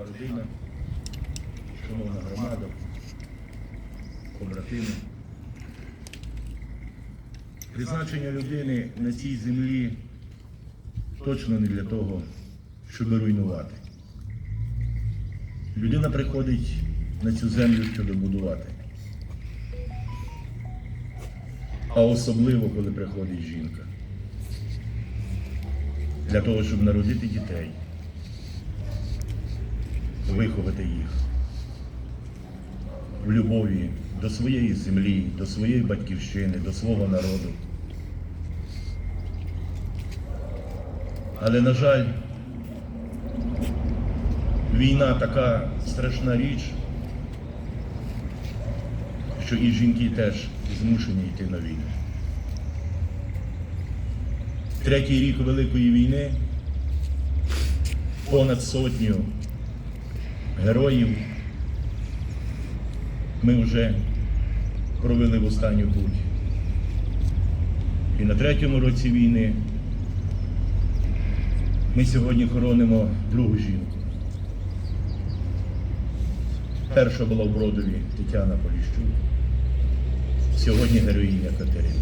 Родина, шановна громада, побратими. Призначення людини на цій землі точно не для того, щоб руйнувати. Людина приходить на цю землю, щоб будувати. А особливо, коли приходить жінка. Для того, щоб народити дітей виховати їх в любові до своєї землі, до своєї батьківщини, до свого народу. Але, на жаль, війна така страшна річ, що і жінки теж змушені йти на війну. Третій рік Великої війни понад сотню героїв ми вже провели в останню путь. І на третьому році війни ми сьогодні хоронимо другу жінку. Перша була в Бродові Тетяна Поліщук. Сьогодні героїня Катерина.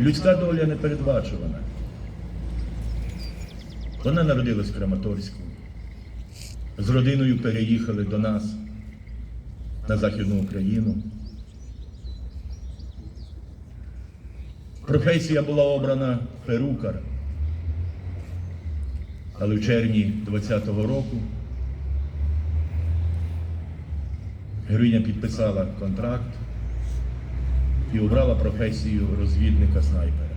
Людська доля непередбачувана. Вона народилась в Краматорську. З родиною переїхали до нас на Західну Україну. Професія була обрана перукар. Але в червні 20-го року героїня підписала контракт і обрала професію розвідника снайпера.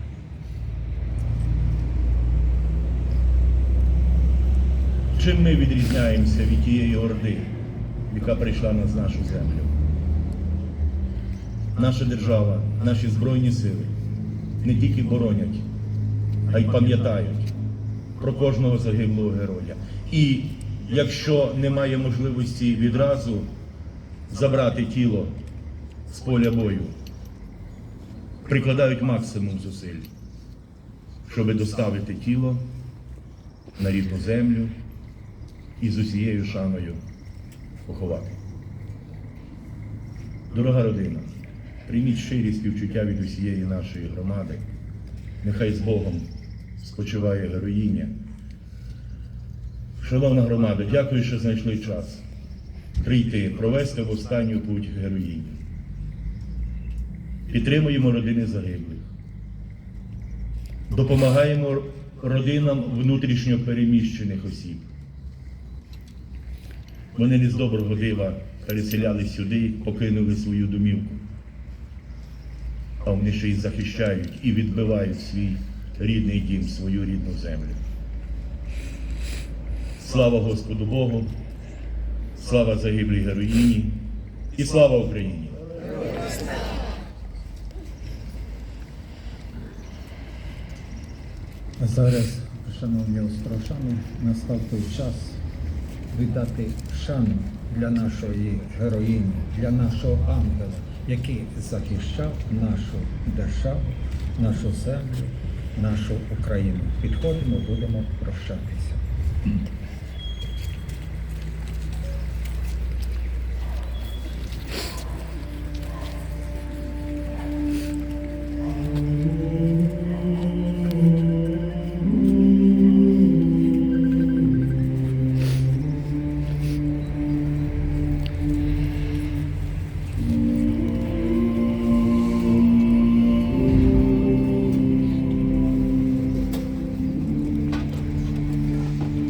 Чим ми відрізняємося від тієї орди, яка прийшла на нашу землю? Наша держава, наші Збройні сили не тільки боронять, а й пам'ятають про кожного загиблого героя. І якщо немає можливості відразу забрати тіло з поля бою, прикладають максимум зусиль, щоб доставити тіло на рідну землю і з усією шаною поховати. Дорога родина, прийміть щирі співчуття від усієї нашої громади. Нехай з Богом спочиває героїня. Шановна громада, дякую, що знайшли час прийти, провести в останню путь героїні. Підтримуємо родини загиблих. Допомагаємо родинам внутрішньо переміщених осіб. Вони не з доброго дива переселяли сюди, покинули свою домівку. А вони ще й захищають і відбивають свій рідний дім, свою рідну землю. Слава Господу Богу, слава загиблій героїні і слава Україні! А зараз, шановні островчани, настав той час віддати шану для нашої героїні, для нашого ангела, який захищав нашу державу, нашу землю, нашу Україну. Підходимо, будемо прощатися.